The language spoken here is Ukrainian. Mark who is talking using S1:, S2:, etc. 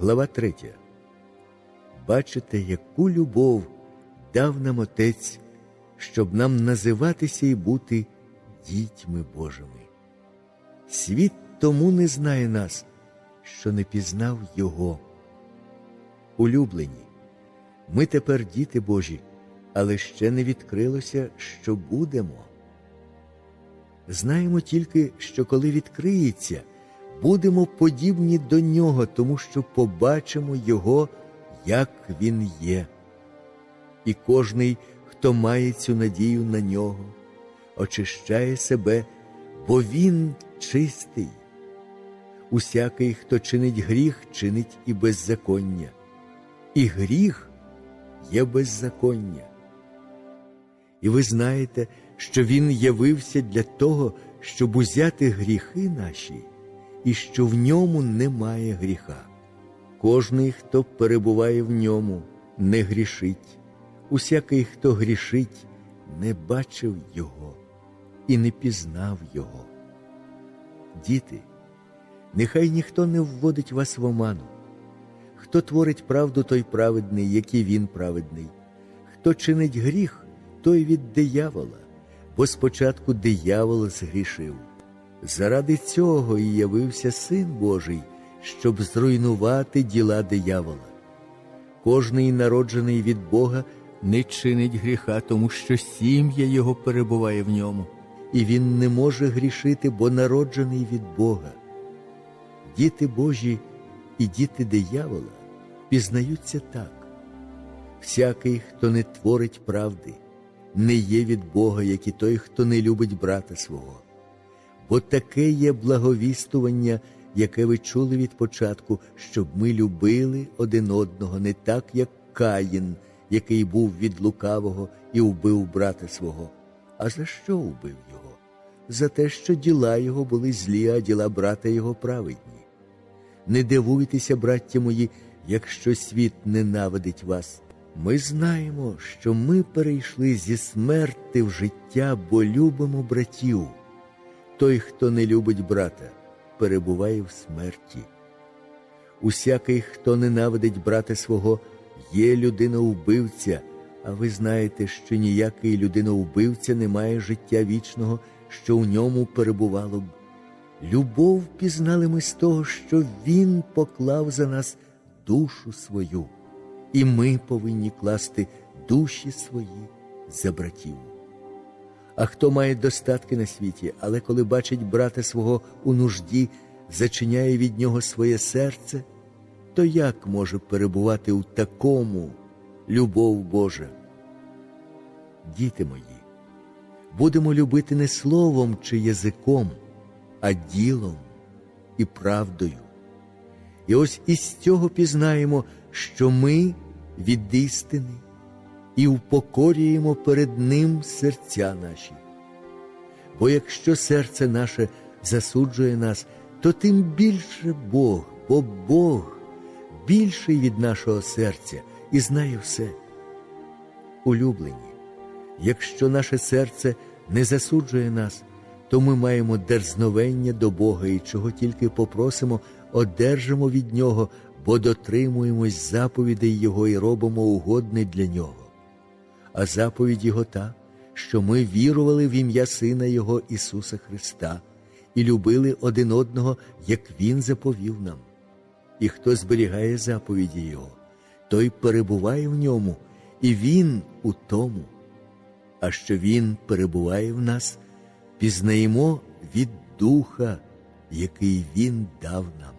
S1: Глава 3. Бачите, яку любов дав нам Отець, щоб нам називатися і бути дітьми Божими. Світ тому не знає нас, що не пізнав Його. Улюблені, ми тепер діти Божі, але ще не відкрилося, що будемо. Знаємо тільки, що коли відкриється, будемо подібні до нього, тому що побачимо Його, як Він є. І кожний, хто має цю надію на нього, очищає себе, бо Він чистий. Усякий, хто чинить гріх, чинить і беззаконня, і гріх є беззаконня. І ви знаєте, що Він явився для того, щоб узяти гріхи наші, і що в ньому немає гріха. Кожний, хто перебуває в ньому, не грішить, усякий, хто грішить, не бачив Його і не пізнав Його. Діти, нехай ніхто не вводить вас в оману. Хто творить правду, той праведний, як і він праведний. Хто чинить гріх, той від диявола, бо спочатку диявол згрішив. Заради цього і явився Син Божий, щоб зруйнувати діла диявола. Кожний народжений від Бога не чинить гріха, тому що сім'я його перебуває в ньому, і він не може грішити, бо народжений від Бога. Діти Божі і діти диявола пізнаються так. Всякий, хто не творить правди, не є від Бога, як і той, хто не любить брата свого. Бо таке є благовістування, яке ви чули від початку, щоб ми любили один одного, не так, як Каїн, який був від лукавого і вбив брата свого. А за що вбив його? За те, що діла його були злі, а діла брата його праведні. Не дивуйтеся, браття мої, якщо світ ненавидить вас. Ми знаємо, що ми перейшли зі смерти в життя, бо любимо братів. Той, хто не любить брата, перебуває в смерті. Усякий, хто ненавидить брата свого, є людина-вбивця, а ви знаєте, що ніякий людина-вбивця не має життя вічного, що в ньому перебувало б. Любов пізнали ми з того, що Він поклав за нас душу свою, і ми повинні класти душі свої за братів. А хто має достатки на світі, але коли бачить брата свого у нужді, зачиняє від нього своє серце, то як може перебувати у такому любов Божа? Діти мої, будемо любити не словом чи язиком, а ділом і правдою. І ось із цього пізнаємо, що ми від істини і упокорюємо перед Ним серця наші. Бо якщо серце наше засуджує нас, то тим більше Бог, бо Бог більший від нашого серця і знає все. Улюблені, якщо наше серце не засуджує нас, то ми маємо дерзновення до Бога і чого тільки попросимо, одержимо від Нього, бо дотримуємось заповідей Його і робимо угодне для Нього. А заповідь Його та, що ми вірували в ім'я Сина Його Ісуса Христа і любили один одного, як Він заповів нам. І хто зберігає заповіді Його, той перебуває в ньому, і Він у тому. А що Він перебуває в нас, пізнаємо від Духа, який Він дав нам.